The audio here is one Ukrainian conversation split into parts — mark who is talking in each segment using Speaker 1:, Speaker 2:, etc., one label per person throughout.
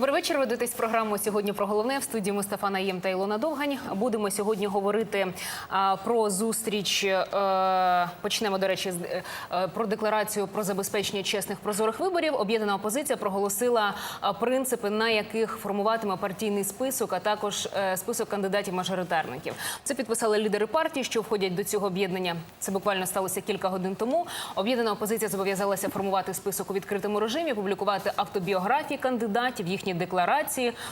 Speaker 1: Добрий вечір. Ви дивитесь програму сьогодні про головне в студії Мустафа Наєм та Ілона Довгань. Будемо сьогодні говорити а, про зустріч. е, почнемо до речі з е, е, про декларацію про забезпечення чесних прозорих виборів. Об'єднана опозиція проголосила принципи, на яких формуватиме партійний список, а також е, список кандидатів-мажоритарників. Це підписали лідери партії, що входять до цього об'єднання. Це буквально сталося кілька годин тому. Об'єднана опозиція зобов'язалася формувати список у відкритому режимі, публікувати автобіографії кандидатів, їхні декларації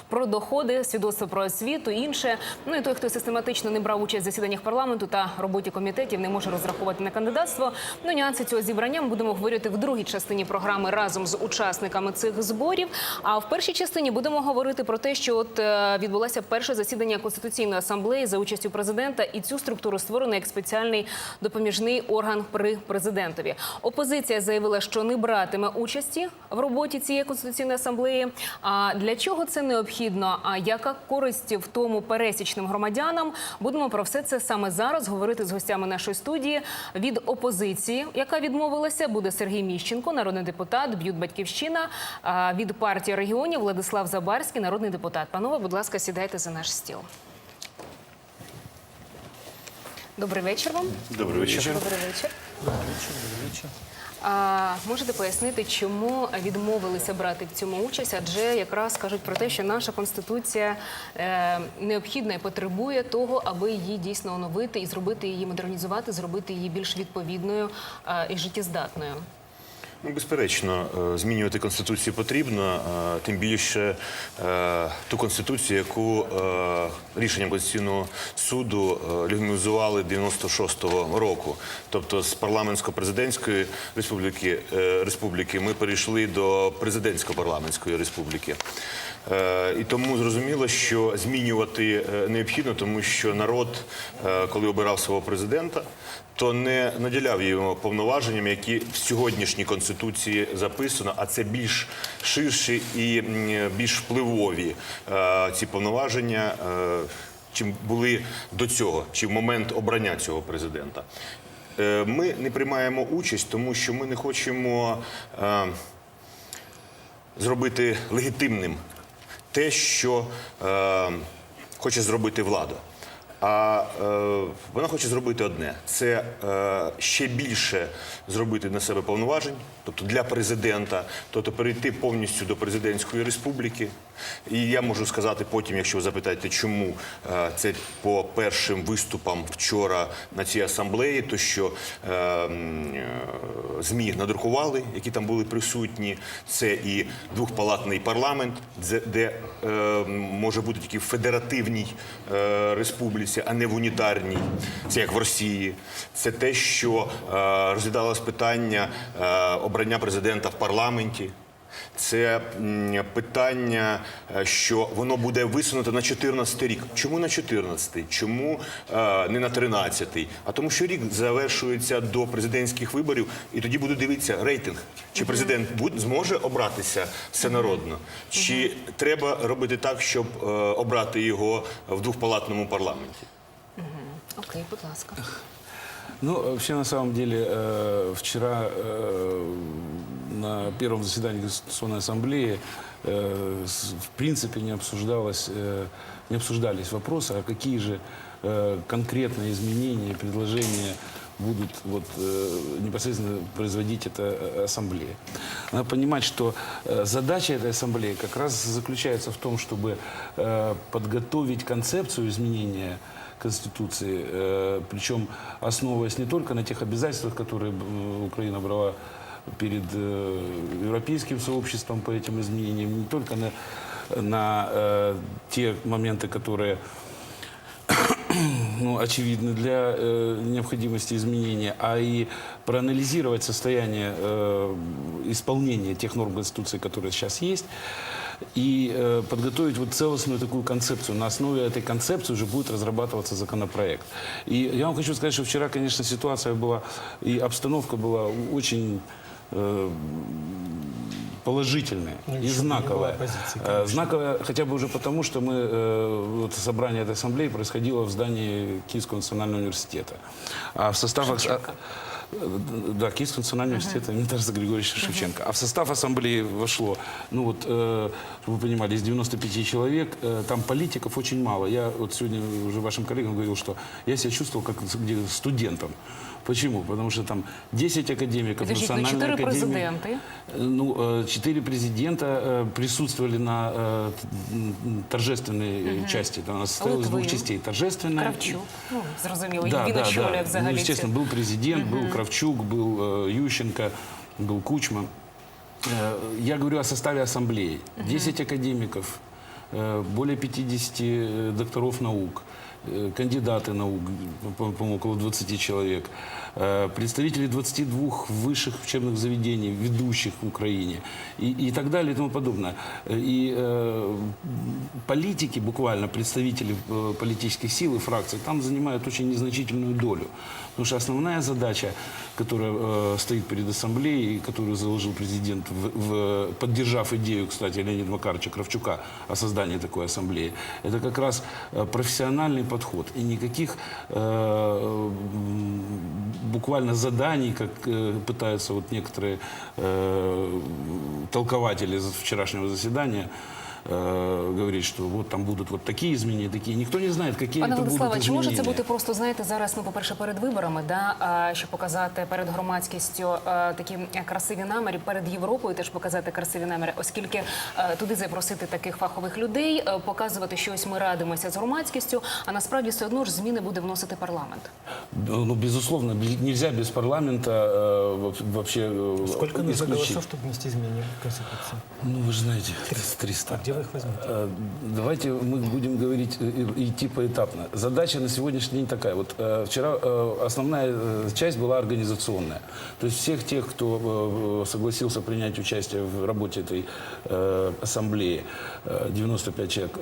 Speaker 1: про доходи, свідоцтво про освіту, інше. Ну і той, хто систематично не брав участь в засіданнях парламенту та роботі комітетів, не може розраховувати на кандидатство. Ну нюанси цього зібрання ми будемо говорити в другій частині програми разом з учасниками цих зборів. А в першій частині будемо говорити про те, що от е, відбулося перше засідання конституційної асамблеї за участю президента, і цю структуру створено як спеціальний допоміжний орган при президентові. Опозиція заявила, що не братиме участі в роботі цієї конституційної асамблеї. А для чого це необхідно? А яка користь в тому пересічним громадянам? Будемо про все це саме зараз говорити з гостями нашої студії. Від опозиції, яка відмовилася, буде Сергій Міщенко, народний депутат, б'ют батьківщина. Від партії регіонів Владислав Забарський, народний депутат. Панове, будь ласка, сідайте за наш стіл. Добрий вечір вам.
Speaker 2: Добрий вечір.
Speaker 1: Добрий вечір. А, можете пояснити, чому відмовилися брати в цьому участь? Адже якраз кажуть про те, що наша конституція е, необхідна і потребує того, аби її дійсно оновити і зробити її модернізувати, зробити її більш відповідною е, і життєздатною.
Speaker 2: Ну, безперечно, е, змінювати конституцію потрібно, е, тим більше е, ту конституцію, яку рішенням Конституційного суду легімізували 96-го року. Тобто з парламентсько-президентської республіки, республіки ми перейшли до президентсько-парламентської республіки. І тому зрозуміло, що змінювати необхідно, тому що народ, коли обирав свого президента, то не наділяв його повноваженнями, які в сьогоднішній конституції записано, а це більш ширші і більш впливові е, ці повноваження, е, чим були до цього, чи в момент обрання цього президента. Е, Ми не приймаємо участь, тому що ми не хочемо. зробити легітимним те, що хоче зробити влада. А е, вона хоче зробити одне: це е, ще більше зробити на себе повноважень, тобто для президента, тобто перейти повністю до президентської республіки. І я можу сказати потім, якщо ви запитаєте, чому е, це по першим виступам вчора на цій асамблеї, то що е, ЗМІ надрукували, які там були присутні. Це і двохпалатний парламент, де, е, може бути тільки в федеративній е, республіці, а не в унітарній. Це як в Росії. Це те, що е, розглядалось питання е, обрання президента в парламенті. Це питання, е, що воно буде висунуто на 14 рік. Чому на 14? Чому е, не на 13? А тому, що рік завершується до президентських виборів, і тоді буду дивитися рейтинг. Чи президент буде, зможе обратися всенародно? Чи треба робити так, щоб е, обрати його в двохпалатному парламенті?
Speaker 1: Окей, будь ласка.
Speaker 3: Ну, вообще, на самом деле, э, вчера э, на первом заседании Конституционной Ассамблеи э, в принципе не, обсуждалось, э, не обсуждались вопросы, а какие же э, конкретные изменения и предложения будут вот, непосредственно производить эта ассамблея. Надо понимать, что задача этой ассамблеи как раз заключается в том, чтобы подготовить концепцию изменения Конституции, причем основываясь не только на тех обязательствах, которые Украина брала перед э, европейским сообществом по этим изменениям, не только на, на э, те моменты, которые ну, очевидны для э, необходимости изменения, а и проанализировать состояние э, исполнения тех норм Конституции, которые сейчас есть, и э, подготовить вот целостную такую концепцию. На основе этой концепции уже будет разрабатываться законопроект. И я вам хочу сказать, что вчера, конечно, ситуация была, и обстановка была очень э, положительная
Speaker 4: Ну,
Speaker 3: и
Speaker 4: оппозиции,
Speaker 3: Э, Знаковая хотя бы уже потому, что мы, э, вот собрание этой ассамблеи происходило в здании Киевского национального университета. А в состав... а- Э, Да, Киевский национальный университет имени Тараса Григорьевича Шевченко. А в состав ассамблеи вошло, ну вот, э, вы понимали, из 95 человек, э, там политиков очень мало. Я вот сегодня уже вашим коллегам говорил, что я себя чувствовал как где студентом. Почему? Потому что там 10 академиков,
Speaker 1: Подождіть, ну
Speaker 3: национальной
Speaker 1: чотири
Speaker 3: академии.
Speaker 1: президенти.
Speaker 3: Э, Ну, э, четыре президента э, присутствовали на э, т- м, торжественной э, части. Там Она состояла из двух
Speaker 1: Литвин.
Speaker 3: частей. Торжественная.
Speaker 1: Кравчук. Ну, зрозуміло,
Speaker 3: Да,
Speaker 1: він
Speaker 3: да,
Speaker 1: очолює
Speaker 3: да.
Speaker 1: взагалі.
Speaker 3: Ну,
Speaker 1: цю-
Speaker 3: естественно, был президент, был Кравчук, был э, Ющенко, был Кучма. Э, Я говорю о составе ассамблеи. 10 академиков, э, более 50 э, докторов наук, э, кандидаты наук, по- по-моему, около 20 человек, э, представители 22 высших учебных заведений, ведущих в Украине и, и так далее и тому подобное. Э, И э, политики, буквально представители э, политических сил и фракций, там занимают очень незначительную долю. Потому что основная задача, которая э, стоит перед ассамблеей, которую заложил президент, в, в- поддержав идею, кстати, Леонида Макаровича Кравчука о создании такой ассамблеи, это как раз э, профессиональный подход. И никаких э, буквально заданий, как э, пытаются вот некоторые э, толкователи из вчерашнего заседания, э, говорить, что вот там будут вот такие изменения, такие. Никто не знает, какие
Speaker 1: Пане
Speaker 3: это будут
Speaker 1: Владиславе, чи може це
Speaker 3: изменения.
Speaker 1: бути просто, знаєте, зараз, ну, по-перше, перед виборами, да, а, щоб показати перед громадськістю а, такі е, красиві наміри, перед Європою теж показати красиві наміри, оскільки е, туди запросити таких фахових людей, е, показувати, що ось ми радимося з громадськістю, а насправді все одно ж зміни буде вносити парламент.
Speaker 3: Ну, ну, безусловно, без- нельзя без парламента э, во- вообще э,
Speaker 4: Сколько нужно
Speaker 3: исключить.
Speaker 4: голосов, чтобы внести изменения в Конституцию?
Speaker 3: Ну, вы же знаете, 300.
Speaker 4: А Где вы их возьмете?
Speaker 3: Э, Давайте мы будем говорить, э, идти поэтапно. Задача на сегодняшний день такая. Вот э, вчера основная часть была организационная. То есть всех тех, кто согласился принять участие в работе этой ассамблеи, э, 95 человек,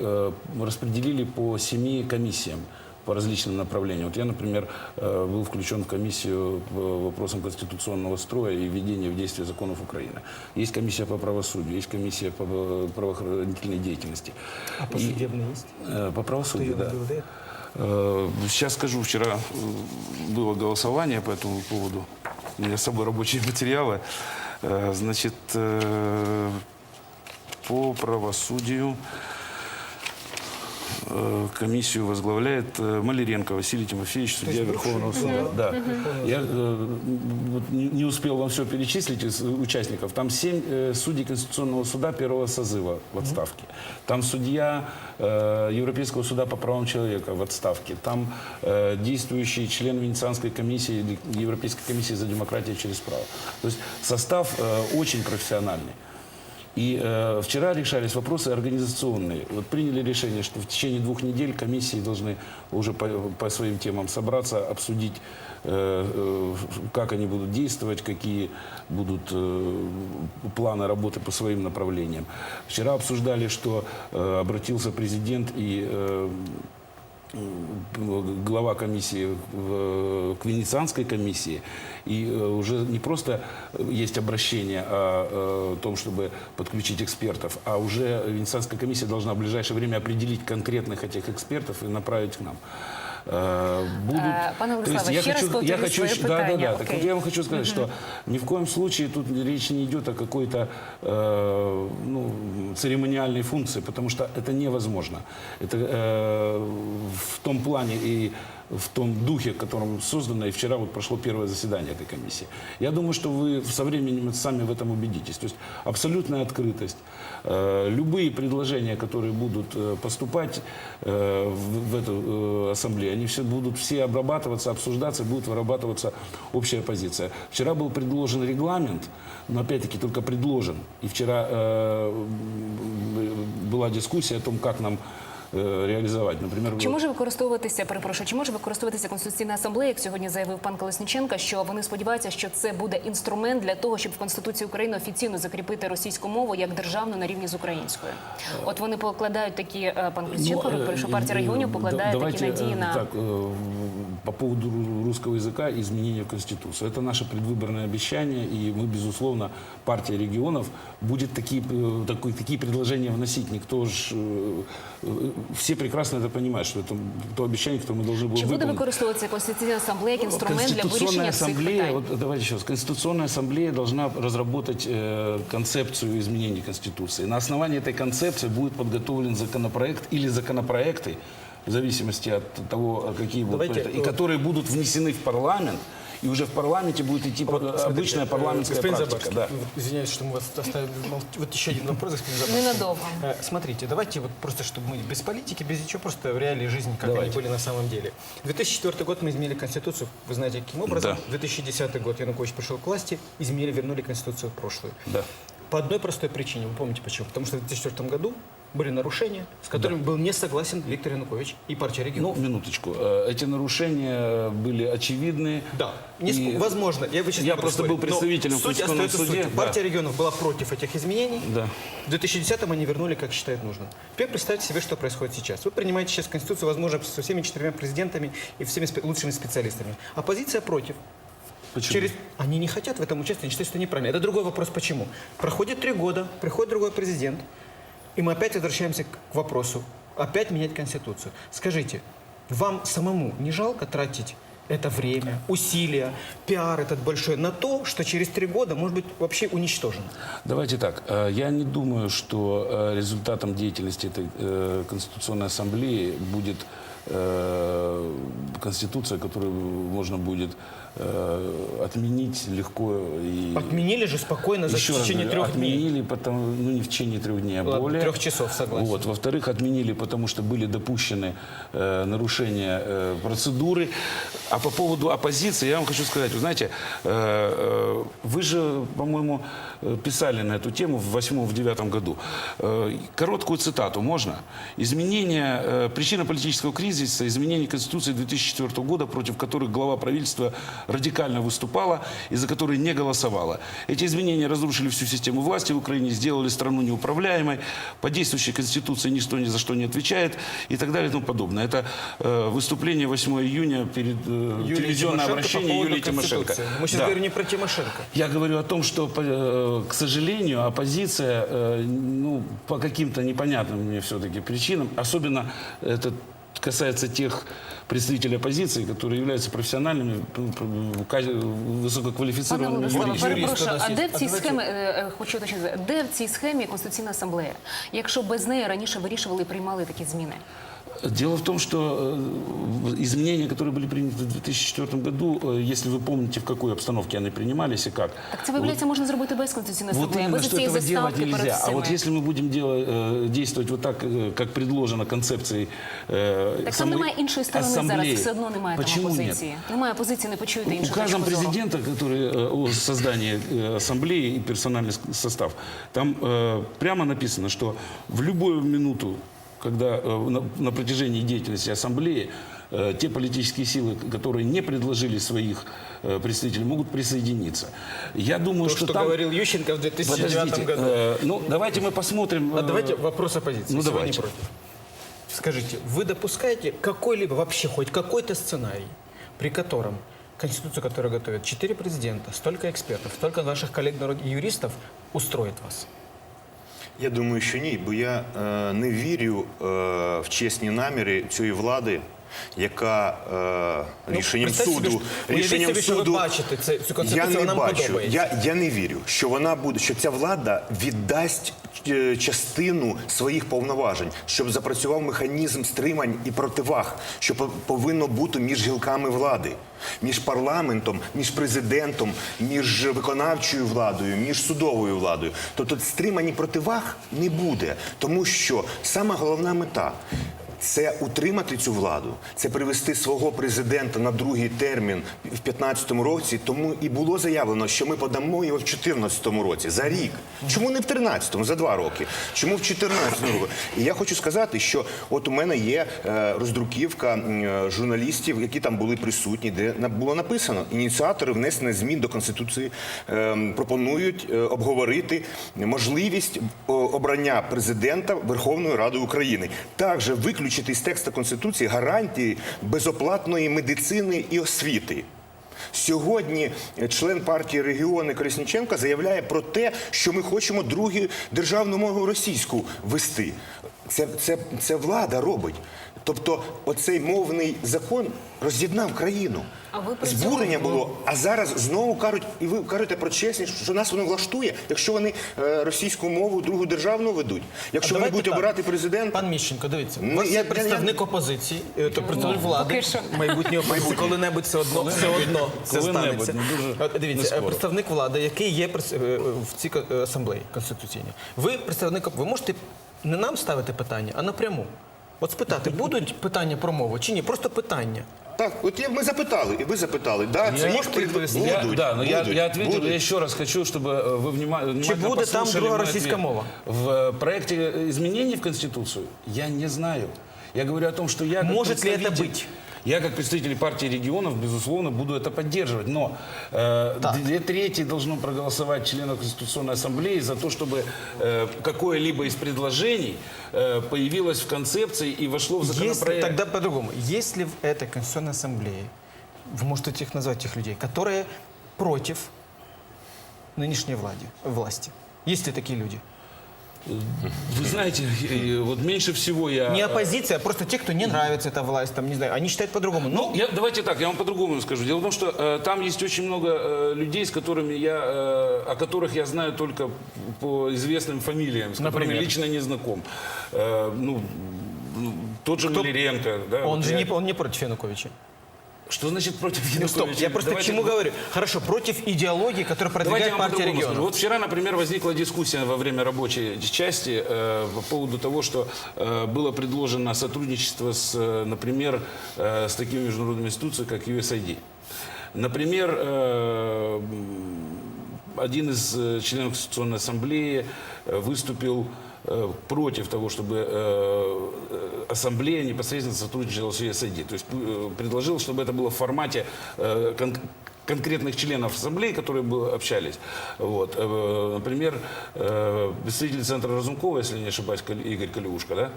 Speaker 3: распределили по семи комиссиям по различным направлениям. Вот я, например, э, был включен в комиссию по вопросам конституционного строя и введения в действие законов Украины. Есть комиссия по правосудию, есть комиссия по правоохранительной деятельности.
Speaker 4: А по судебной есть?
Speaker 3: э, По правосудию, да.
Speaker 4: наблюдает?
Speaker 3: Э, Сейчас скажу, вчера было голосование по этому поводу. У меня с собой рабочие материалы. Значит, по правосудию комиссию возглавляет э, Маляренко Василий Тимофеевич, судья Верховного суда. Да. Я э, не успел вам все перечислить из э, участников. Там семь э, судей Конституционного суда первого созыва в отставке. Там судья э, Европейского суда по правам человека в отставке. Там э, действующий член Венецианской комиссии, Европейской комиссии за демократию через право. То есть состав э, очень профессиональный. И э, вчера решались вопросы организационные. Вот приняли решение, что в течение двух недель комиссии должны уже по, по своим темам собраться, обсудить, э, э, как они будут действовать, какие будут э, планы работы по своим направлениям. Вчера обсуждали, что э, обратился президент и э, глава комиссии в- к Венецианской комиссии. И э, уже не просто есть обращение о, э, том, чтобы подключить экспертов, а уже Венецианская комиссия должна в ближайшее время определить конкретных этих экспертов и направить к нам. Э, Будут,
Speaker 1: Э, пане
Speaker 3: то есть
Speaker 1: Владиславе,
Speaker 3: я
Speaker 1: ще раз
Speaker 3: хочу,
Speaker 1: повторю
Speaker 3: я хочу,
Speaker 1: своє
Speaker 3: еще- да, да,
Speaker 1: питання.
Speaker 3: да. Так
Speaker 1: Окей.
Speaker 3: вот я вам хочу сказать, что ни в коем случае тут речь не идет о какой-то э, ну, церемониальной функции, потому что это невозможно. Это э, в том плане и в том духе, в котором создано, и вчера вот прошло первое заседание этой комиссии. Я думаю, что вы со временем сами в этом убедитесь. То есть абсолютная открытость. Э, Любые предложения, которые будут э, поступать э, в эту ассамблею, они все будут все обрабатываться, обсуждаться, будет вырабатываться общая позиция. Вчера был предложен регламент, но опять-таки только предложен. И вчера была дискуссия о том, как нам э, реализовать. Например,
Speaker 1: Чи може використовуватися, перепрошую, чи може використовуватися Конституційна асамблея, як сьогодні заявив пан Колесніченка, що вони сподіваються, що це буде інструмент для того, щоб в Конституції України офіційно закріпити російську мову як державну на рівні з українською? От вони покладають такі, е, пан Колесніченко,
Speaker 3: Ну,
Speaker 1: говорить, що
Speaker 3: э,
Speaker 1: партія регіонів
Speaker 3: э,
Speaker 1: покладає
Speaker 3: да-
Speaker 1: такі
Speaker 3: давайте,
Speaker 1: надії
Speaker 3: э,
Speaker 1: на
Speaker 3: Так, э, по поводу ру- русского языка и изменения в Конституцию. Это наше предвыборное обещание, и мы, безусловно, партия регионов будет такие, э, такой- такие предложения вносить. Никто ж, э, э, все прекрасно это понимают, что это то обещание, которое мы должны были
Speaker 1: Чи буде
Speaker 3: выполнить.
Speaker 1: використовуватися Конституційна асамблея як інструмент для вирішення цих
Speaker 3: ассамблея,
Speaker 1: питань?
Speaker 3: вот давайте еще раз, Конституционная ассамблея должна разработать э, концепцию изменений Конституции. На основании этой концепции будет подготовлен законопроект или законопроекты, в зависимости от того, какие будут,
Speaker 4: Давайте,
Speaker 3: это, и
Speaker 4: э,
Speaker 3: которые будут внесены в парламент, и уже в парламенте будет идти по- обычная парламентская
Speaker 4: Господин
Speaker 3: практика.
Speaker 4: Забарский,
Speaker 3: Да.
Speaker 4: вот извиняюсь, что мы вас оставили. Вот еще один вопрос, господин Забарский.
Speaker 1: Ненадолго.
Speaker 4: Э, Смотрите, давайте вот просто, чтобы мы без политики, без ничего, просто в реалии жизни, как
Speaker 3: Давайте.
Speaker 4: они были на самом деле. 2004 год мы изменили Конституцию, вы знаете, каким образом.
Speaker 3: Да.
Speaker 4: 2010 год Янукович пришел к власти, изменили, вернули Конституцию в прошлую.
Speaker 3: Да.
Speaker 4: По одной простой причине, вы помните почему? Потому что в 2004 году были нарушения, с которыми был не согласен Виктор Янукович и партия
Speaker 3: Ну,
Speaker 4: регионов.
Speaker 3: минуточку. Э, Эти нарушения были очевидны.
Speaker 4: Да, не сп-
Speaker 3: И-
Speaker 4: возможно. Я,
Speaker 3: Я просто
Speaker 4: спорить,
Speaker 3: был
Speaker 4: но
Speaker 3: представителем в
Speaker 4: Суть остается
Speaker 3: суде,
Speaker 4: сутью.
Speaker 3: да.
Speaker 4: Партия регионов была против этих изменений.
Speaker 3: Да.
Speaker 4: В 2010-м они вернули, как считают нужным. Теперь представьте себе, что происходит сейчас. Вы принимаете сейчас Конституцию, возможно, со всеми четырьмя президентами и всеми спе- лучшими специалистами. Оппозиция против.
Speaker 3: Почему?
Speaker 4: Через... Они не хотят в этом участвовать, они считают, что это неправильно. Это другой вопрос, почему. Проходит три года, приходит другой президент, и мы опять возвращаемся к к вопросу, опять менять Конституцию. Скажите, вам самому не жалко тратить это время, усилия, пиар этот большой на то, что через три года может быть вообще уничтожено?
Speaker 3: Давайте так. э, Я не думаю, что э, результатом деятельности этой э, Конституционной Ассамблеи будет э, Конституция, которую можно будет э, отменить легко и...
Speaker 4: Отменили же спокойно за
Speaker 3: Еще
Speaker 4: в
Speaker 3: раз
Speaker 4: течение
Speaker 3: говорю,
Speaker 4: трех дней.
Speaker 3: отменили, потому, ну не в течение трех дней, а
Speaker 4: Ладно,
Speaker 3: более.
Speaker 4: трех часов, согласен.
Speaker 3: Вот. Во-вторых, отменили, потому что были допущены э, нарушения э, процедуры. А по поводу оппозиции, я вам хочу сказать, вы знаете, э, э, вы же, по-моему, писали на эту тему в восьмом, в девятом году. Э, короткую цитату можно? Изменение, э, причина политического кризиса, изменение Конституции 2004 года, против которых глава правительства радикально выступала и за которые не голосовала. Эти изменения разрушили всю систему власти в Украине, сделали страну неуправляемой, по действующей Конституции ничто ни за что не отвечает и так далее и тому подобное. Это э, выступление 8 июня перед э,
Speaker 4: Юлия
Speaker 3: телевизионное
Speaker 4: Тимошенко по
Speaker 3: обращение
Speaker 4: поводу
Speaker 3: Юлии Тимошенко.
Speaker 4: Мы сейчас
Speaker 3: Да.
Speaker 4: говорим не про Тимошенко.
Speaker 3: Я говорю о том, что, по- э, к сожалению, оппозиция, э, ну, по каким-то непонятным мне все-таки причинам, особенно это касается тех представителей оппозиции, которые являются профессиональными, ну, про- ка-
Speaker 1: Пане
Speaker 3: высококвалифицированными
Speaker 1: Владиславе,
Speaker 3: юристами.
Speaker 1: перепрошую,
Speaker 4: юрист у
Speaker 1: а
Speaker 4: нас
Speaker 1: де
Speaker 4: є.
Speaker 1: в
Speaker 4: А
Speaker 1: цій
Speaker 4: давайте-
Speaker 1: схемі, е, е, хочу уточнити, де в цій схемі Конституційна асамблея, якщо без неї раніше вирішували і приймали такі зміни?
Speaker 3: Дело в том, что э, изменения, которые были приняты в 2004 году, э, если вы помните, в какой обстановке они принимались и как.
Speaker 1: Так це виявляється, можна зробити без Конституційної
Speaker 3: Вот
Speaker 1: асамблеї,
Speaker 3: именно,
Speaker 1: без
Speaker 3: что
Speaker 1: цієї
Speaker 3: этого делать
Speaker 1: заставки перед
Speaker 3: нельзя. А вот
Speaker 1: всіми.
Speaker 3: если мы будем делать, э, действовать вот так, э, как предложено концепцией э,
Speaker 1: Так там
Speaker 3: ассамбле-
Speaker 1: немає іншої сторони
Speaker 3: ассамблеї.
Speaker 1: зараз, все одно немає там
Speaker 3: Почему нет?
Speaker 1: опозиції. Немає опозиції, не почуєте іншу
Speaker 3: Указом
Speaker 1: точку зору.
Speaker 3: президента, который э, о создании э, ассамблеи и персональный с- состав, там э, прямо написано, что в любую минуту, когда э, на, протяжении деятельности ассамблеи э, те политические силы, которые не предложили своих э, представителей, могут присоединиться. Я думаю,
Speaker 4: То,
Speaker 3: что,
Speaker 4: что
Speaker 3: там...
Speaker 4: говорил Ющенко в 2009
Speaker 3: Подождите,
Speaker 4: году.
Speaker 3: э, ну давайте мы посмотрим.
Speaker 4: А давайте вопрос оппозиции.
Speaker 3: ну, давайте.
Speaker 4: Скажите, вы допускаете какой-либо, вообще хоть какой-то сценарий, при котором Конституцию, которую готовят четыре президента, столько экспертов, столько ваших коллег народ- юристов устроит вас?
Speaker 2: Я думаю, що ні, бо я е, не вірю е, в чесні наміри цієї влади, яка е, рішенням
Speaker 4: Ну, представте собі,
Speaker 2: суду,
Speaker 4: що-
Speaker 2: рішенням
Speaker 4: собі, що ви
Speaker 2: суду
Speaker 4: бачите це- цю
Speaker 2: я не
Speaker 4: вам
Speaker 2: бачу.
Speaker 4: подобається.
Speaker 2: Я, я не вірю, що вона буде, що ця влада віддасть е, частину своїх повноважень, щоб запрацював механізм стримань і противаг, що по- повинно бути між гілками влади, між парламентом, між президентом, між виконавчою владою, між судовою владою. Тобто стримань і противаг не буде, тому що сама головна мета. Це утримати цю владу, це привести свого президента на другий термін в 2015 році. Тому і було заявлено, що ми подамо його в 2014 році за рік. Чому не в 2013, за два роки? Чому в 2014 році? І я хочу сказати, що от у мене є е, роздруківка е, журналістів, які там були присутні, де було написано: ініціатори внесення змін до конституції е, пропонують е, обговорити можливість обрання президента Верховної Ради України. Також виключити з тексту конституції гарантії безоплатної медицини і освіти. Сьогодні член партії регіони Колесніченко заявляє про те, що ми хочемо другу державну мову російську вести. Це, це, це влада робить. Тобто, оцей мовний закон роз'єднав країну.
Speaker 1: А ви при цьому-
Speaker 2: Збурення було, а зараз знову кажуть, і ви кажете про чесність, що нас воно влаштує, якщо вони е, російську мову другу державну ведуть, якщо вони
Speaker 4: Давайте
Speaker 2: будуть
Speaker 4: так.
Speaker 2: обирати президента.
Speaker 4: Пан Міщенко, дивіться,
Speaker 2: Ну,
Speaker 4: у вас
Speaker 2: я-
Speaker 4: представник опозиції, е, то представник
Speaker 1: поки
Speaker 4: влади,
Speaker 1: що.
Speaker 4: майбутнього опозиції, коли-небудь все одно, все одно це
Speaker 3: Коли-небудь,
Speaker 4: станеться.
Speaker 3: ну, дуже
Speaker 4: От Дивіться, е, представник влади, який є е, в цій ко- е, асамблеї конституційній. Ви представник, ви можете не нам ставити питання, а напряму. От спитати, будуть питання про мову чи ні? Просто питання.
Speaker 2: Так, от я, ми запитали, і ви запитали. Да, це
Speaker 4: Я-
Speaker 2: їх пред-
Speaker 4: відповісти?
Speaker 2: будуть,
Speaker 3: Я, да, но я,
Speaker 2: будуть,
Speaker 3: я ответил,
Speaker 2: будуть.
Speaker 3: я еще раз хочу, чтобы э, вы внима- внимательно
Speaker 4: будет там
Speaker 3: послушали
Speaker 4: друга
Speaker 3: мой
Speaker 4: российская
Speaker 3: ответ.
Speaker 4: мова?
Speaker 3: В э, проекте изменений в Конституцию я не знаю. Я говорю о том, что я как
Speaker 4: Может ли это
Speaker 3: представитель-
Speaker 4: быть?
Speaker 3: Я как представитель партии регионов, безусловно, буду это поддерживать. Но э, две трети должно проголосовать членов Конституционной Ассамблеи за то, чтобы э, какое-либо из предложений э, появилось в концепции и вошло в
Speaker 4: Если,
Speaker 3: законопроект.
Speaker 4: тогда по-другому. Есть ли в этой Конституционной Ассамблее, вы можете их назвать, тех людей, которые против нынешней влади, власти? Есть ли такие люди?
Speaker 3: Вы знаете, вот меньше всего я...
Speaker 4: Не
Speaker 3: э,
Speaker 4: оппозиция, а просто те, кто не нравится эта власть, там, не знаю, они считают по-другому.
Speaker 3: Ну,
Speaker 4: Ну,
Speaker 3: я, давайте так, я вам по-другому скажу. Дело в том, что э, там есть очень много э, людей, с которыми я, э, о которых я знаю только по известным фамилиям, с которыми
Speaker 4: Например?
Speaker 3: лично не знаком. Э, ну, тот же Маляренко. Да,
Speaker 4: он
Speaker 3: вот
Speaker 4: же
Speaker 3: я-
Speaker 4: не, он не против Януковича.
Speaker 3: Что значит против
Speaker 4: Ну, стоп,
Speaker 3: Януковича?
Speaker 4: я просто
Speaker 3: Давайте-
Speaker 4: к чему говорю. Хорошо, против идеологии, которую
Speaker 3: Давайте
Speaker 4: продвигает
Speaker 3: вам
Speaker 4: партия регионов.
Speaker 3: Вот вчера, например, возникла дискуссия во время рабочей части э, по поводу того, что э, было предложено сотрудничество с, э, например, э, с такими международными институциями, как USAID. Например, э, один из э, членов Конституционной Ассамблеи э, выступил против того, чтобы ассамблея непосредственно сотрудничала с USAID. То есть э, предложил, чтобы это было в формате э, кон- конкретных членов ассамблеи, которые бы общались. Вот. Э, Например, э, представитель центра Разумкова, если не ошибаюсь, Кал- Игорь Калиушка, да?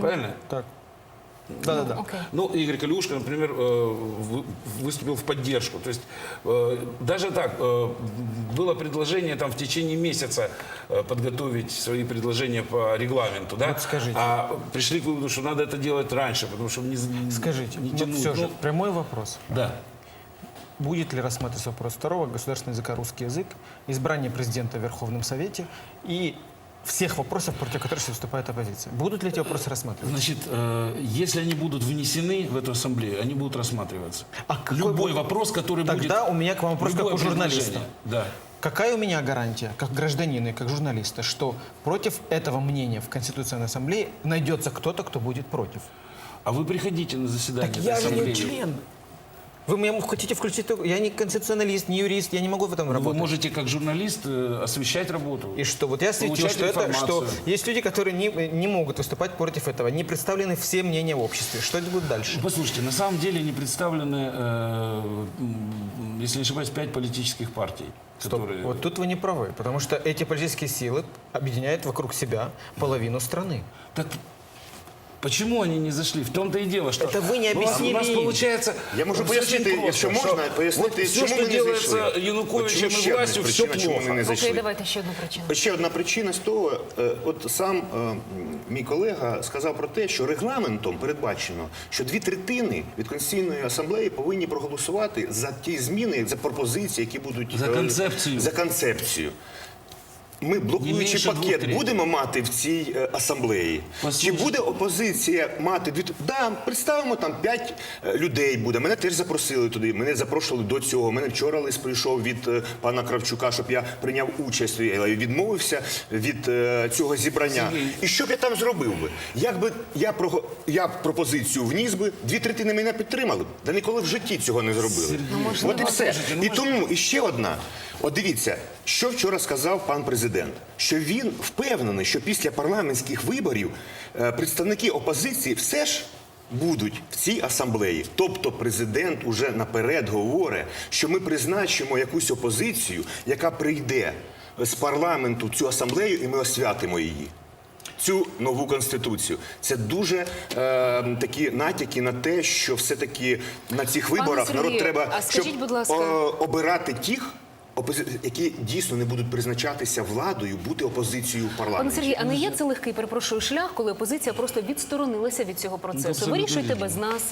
Speaker 3: Правильно?
Speaker 4: Так. Да-да-да.
Speaker 1: Окей.
Speaker 3: Ну, Игорь Калиушка, например, э, вы- выступил в поддержку. То есть э, даже так, э, было предложение там в течение месяца подготовить свои предложения по регламенту, да?
Speaker 4: Вот скажите.
Speaker 3: А пришли к выводу, что надо это делать раньше, потому что не,
Speaker 4: Скажите,
Speaker 3: не
Speaker 4: ну,
Speaker 3: тянуть.
Speaker 4: все же,
Speaker 3: Ну,
Speaker 4: прямой вопрос.
Speaker 3: да.
Speaker 4: Будет ли рассматриваться вопрос второго государственного языка русский язык, избрание президента в Верховном Совете и всех вопросов, против которых выступает оппозиция? Будут ли эти вопросы рассматриваться?
Speaker 3: Значит, э, если они будут внесены в эту ассамблею, они будут рассматриваться.
Speaker 4: А
Speaker 3: Любой
Speaker 4: будет-
Speaker 3: вопрос, который будет...
Speaker 4: Тогда у меня к вам вопрос как у журналиста.
Speaker 3: Да.
Speaker 4: Какая у меня гарантия, как гражданина и как журналиста, что против этого мнения в Конституционной Ассамблее найдется кто-то, кто будет против?
Speaker 3: А вы приходите на заседание
Speaker 4: Так я же не член. Вы меня хотите включить? Я не конституционалист, не юрист, я не могу в этом
Speaker 3: Вы
Speaker 4: работать.
Speaker 3: можете как журналист э, освещать работу.
Speaker 4: И что? Вот я осветил, что, это, что есть люди, которые не, не могут выступать против этого, не представлены все мнения в обществе. Что это будет дальше?
Speaker 3: Послушайте, на самом деле не представлены, э, если не ошибаюсь, пять политических партий.
Speaker 4: Стоп.
Speaker 3: Которые...
Speaker 4: Вот тут вы не правы, потому что эти политические силы объединяют вокруг себя половину страны.
Speaker 3: Так почему они не зашли? В том-то и дело, что...
Speaker 4: Это вы не
Speaker 3: У нас-
Speaker 4: объяснили
Speaker 3: У нас
Speaker 4: им.
Speaker 3: получается...
Speaker 2: Я можу
Speaker 3: всё
Speaker 2: пояснити,
Speaker 3: очень
Speaker 2: якщо
Speaker 3: просто,
Speaker 2: можна,
Speaker 3: що
Speaker 2: пояснити,
Speaker 3: от все,
Speaker 2: чому
Speaker 3: що
Speaker 2: ми не
Speaker 3: делается
Speaker 2: зайшли.
Speaker 3: Януковичем
Speaker 2: От чому
Speaker 3: и
Speaker 2: ще одна
Speaker 3: властью, все
Speaker 2: причина, чому
Speaker 3: плохо.
Speaker 2: ми не зайшли?
Speaker 1: Окей, давайте ще одну причину.
Speaker 2: Ще одна причина з того, е, от сам е, мій колега сказав про те, що регламентом передбачено, що дві третини від Конституційної асамблеї повинні проголосувати за ті зміни, за пропозиції, які будуть
Speaker 3: За
Speaker 2: е,
Speaker 3: концепцію.
Speaker 2: За концепцію. Ми блокуючий
Speaker 3: менше
Speaker 2: пакет будемо мати в цій е, асамблеї.
Speaker 3: Послухайте.
Speaker 2: Чи буде опозиція мати дві да, представимо там п'ять е, людей буде. Мене теж запросили туди. Мене запрошували до цього. Мене вчора лист прийшов від е, пана Кравчука, щоб я прийняв участь. Я відмовився від е, цього зібрання. І що б я там зробив би? Якби я про я б пропозицію вніс би, дві третини мене підтримали б. Да ніколи в житті цього не зробили. От і все. І тому і ще одна. От дивіться, що вчора сказав пан президент, що він впевнений, що після парламентських виборів е, представники опозиції все ж. Будуть в цій асамблеї, тобто президент уже наперед говорить, що ми призначимо якусь опозицію, яка прийде з парламенту в цю асамблею, і ми освятимо її цю нову конституцію. Це дуже е, такі натяки на те, що все-таки на цих
Speaker 1: Пане
Speaker 2: виборах народ треба
Speaker 1: а скажіть,
Speaker 2: щоб,
Speaker 1: будь ласка-
Speaker 2: е, обирати тих. Опози... які дійсно не будуть призначатися владою бути опозицією в
Speaker 1: Пане. Сергій, а не є це легкий, перепрошую, шлях, коли опозиція просто відсторонилася від цього процесу? Вирішуйте без нас,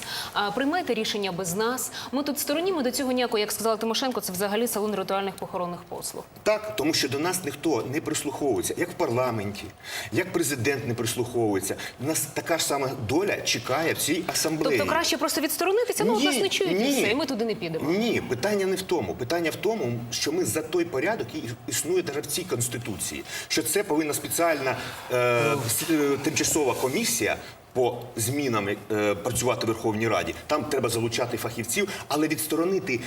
Speaker 1: приймайте рішення без нас. Ми тут стороні, ми до цього ніякого, як сказала Тимошенко, це взагалі салон ритуальних похоронних послуг.
Speaker 2: Так, тому що до нас ніхто не прислуховується, як в парламенті, як президент не прислуховується. У нас така ж сама доля чекає в цій асамблеї.
Speaker 1: Тобто краще просто відсторонитися, ну
Speaker 2: Ні,
Speaker 1: нас не чують і
Speaker 2: ні.
Speaker 1: все, і ми туди не підемо.
Speaker 2: Ні, питання не в тому. Питання в тому, що ми за той порядок, який існує навіть в цій конституції. Що це повинна спеціальна е, е, тимчасова комісія. По змінам е, працювати в Верховній Раді там треба залучати фахівців, але відсторонити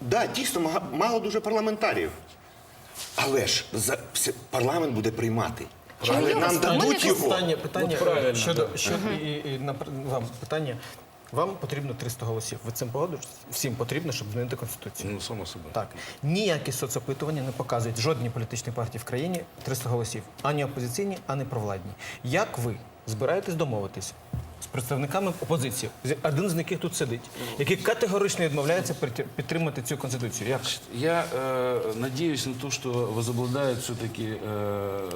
Speaker 2: да дійсно мало дуже парламентарів. Але ж за парламент буде приймати. Але нам дадуть його.
Speaker 4: Питання, питання щодо, щодо і, і, напр- вам питання. Вам потрібно 300 голосів. Ви цим погоджуєтесь? Всім потрібно, щоб змінити конституцію.
Speaker 3: Ну, само собі.
Speaker 4: Так, ніякі соцопитування не показують жодній політичній партії в країні 300 голосів, ані опозиційні, ані провладні. Як ви збираєтесь домовитись з представниками опозиції? З- Один з яких тут сидить, який категорично відмовляється прийти- підтримати цю конституцію. Як?
Speaker 3: Я э, надеюсь на то, что возобладает все-таки э,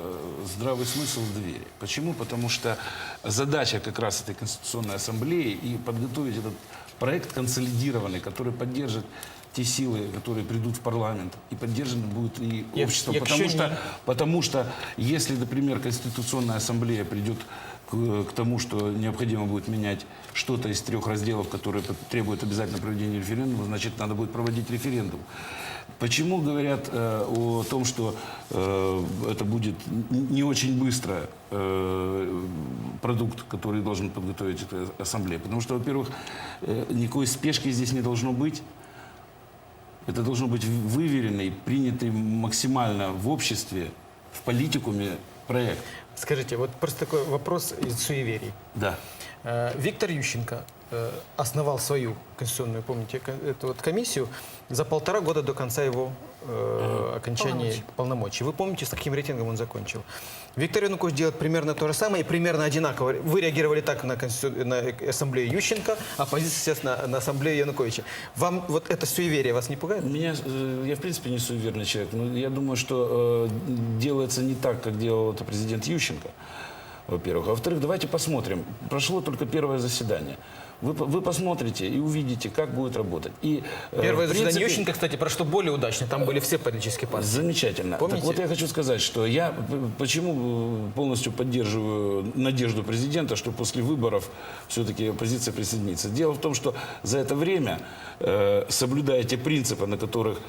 Speaker 3: здравый смысл в доверие. Почему? Потому что задача как раз этой Конституционной Ассамблеи и подготовить этот проект консолидированный, который поддержит те силы, которые придут в парламент, и поддержано будет и
Speaker 4: Як-
Speaker 3: общество.
Speaker 4: якщо
Speaker 3: Потому
Speaker 4: ні-
Speaker 3: что, потому что если, например, Конституционная Ассамблея придет к, к тому, что необходимо будет менять что-то из трех разделов, которые требуют обязательно проведения референдума, значит, надо будет проводить референдум. Почему говорят э, о том, что э, это будет не очень быстро э, продукт, который должен подготовить эта ассамблея? Потому что, во-первых, э, никакой спешки здесь не должно быть. Это должно быть выверенный, принятый максимально в обществе, в политикуме проект.
Speaker 4: Скажите, вот просто такой вопрос из суеверий.
Speaker 3: Да.
Speaker 4: Э, Виктор Ющенко э, основал свою конституционную, помните, ко- эту вот комиссию за полтора года до конца его э, окончания
Speaker 1: Полномочий.
Speaker 4: полномочий. Вы помните, с каким рейтингом он закончил? Виктор Янукович делает примерно то же самое и примерно одинаково. Вы реагировали так на, конститу- на ассамблею Ющенко, а оппозиция, естественно, на ассамблею Януковича. Вам вот это суеверие вас не пугает?
Speaker 3: Меня, э, я, в принципе, не суеверный человек, но я думаю, что э, делается не так, как делал это президент Ющенко, во-первых. А во-вторых, давайте посмотрим. Прошло только первое заседание. Вы, по- вы посмотрите и увидите, как будет работать. И, э,
Speaker 4: Первое
Speaker 3: в
Speaker 4: заседание
Speaker 3: принципе,
Speaker 4: Ющенко, кстати, прошло более удачно. Там были все политические партии.
Speaker 3: Замечательно.
Speaker 4: Помните?
Speaker 3: Так вот я хочу сказать, что я п- почему э, полностью поддерживаю надежду президента, что после выборов все-таки оппозиция присоединится. Дело в том, что за это время, э, соблюдая те принципы, на которых э,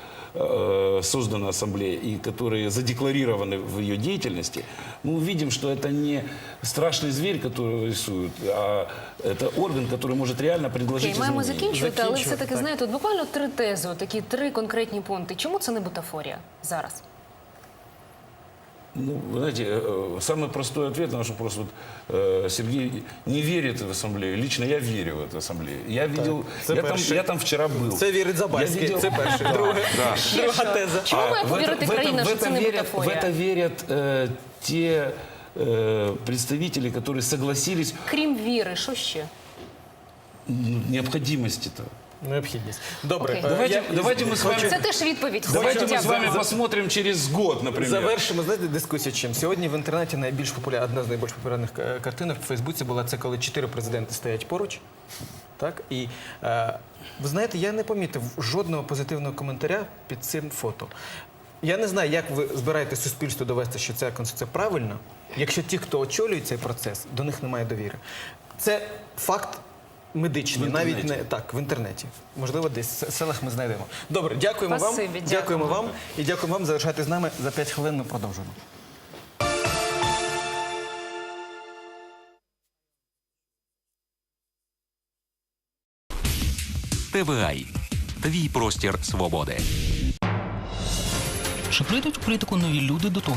Speaker 3: создана ассамблея и которые задекларированы в ее деятельности, мы увидим, что это не страшный зверь, который рисуют, а это орган, который может реально предложить
Speaker 1: Окей, маємо
Speaker 3: изменения.
Speaker 1: закінчувати, але
Speaker 4: Закінчувати,
Speaker 1: все-таки
Speaker 4: так.
Speaker 1: знаєте, от буквально три тези, такі три конкретні пункти. Чому це не бутафорія зараз?
Speaker 3: Ну, вы знаете, э, самый простой ответ на ваш вопрос. Вот, э, Сергей не верит в ассамблею. Лично я верю в эту ассамблею. Я видел,
Speaker 4: це
Speaker 3: я там,
Speaker 4: перше.
Speaker 3: я там вчера был.
Speaker 4: Це вірить
Speaker 3: Я
Speaker 4: Забарський.
Speaker 3: видел-
Speaker 4: Це перше. Друге. Друга теза.
Speaker 1: Чому має
Speaker 3: в
Speaker 1: повірити
Speaker 3: это- в это-
Speaker 1: країна,
Speaker 3: в
Speaker 1: що
Speaker 3: это
Speaker 1: це не
Speaker 3: верят, в
Speaker 1: бутафорія?
Speaker 3: это верят э, те э, представители, которые согласились
Speaker 1: Крім віри, що ще?
Speaker 3: ну, необходимости этого.
Speaker 4: Необхідність. Добре.
Speaker 1: Окей.
Speaker 4: е,
Speaker 3: Давайте,
Speaker 4: я-
Speaker 3: давайте мы с вами,
Speaker 1: Це теж відповідь.
Speaker 3: давайте мы
Speaker 1: Дякую.
Speaker 3: с вами посмотрим через год, например.
Speaker 4: Завершимо знаєте дискусію. Чим сьогодні в інтернеті найбільш популярна одна з найбільш популярних е, картинок в Фейсбуці була це, коли чотири президенти стоять поруч. Так і е, ви знаєте, я не помітив жодного позитивного коментаря під цим фото. Я не знаю, як ви збираєте суспільство довести, що ця конституція правильна, якщо ті, хто очолює цей процес, до них немає довіри. Це факт медичний, навіть не так, в інтернеті. Можливо, десь в селах ми знайдемо. Добре, дякуємо вам.
Speaker 1: Спасибі,
Speaker 4: Дякуємо
Speaker 1: дякуємо.
Speaker 4: вам і дякуємо вам. Залишайтесь з нами за 5 хвилин. Ми продовжуємо.
Speaker 5: ТВАЙ – твій простір свободи.
Speaker 6: Чи прийдуть у політику нові люди до того,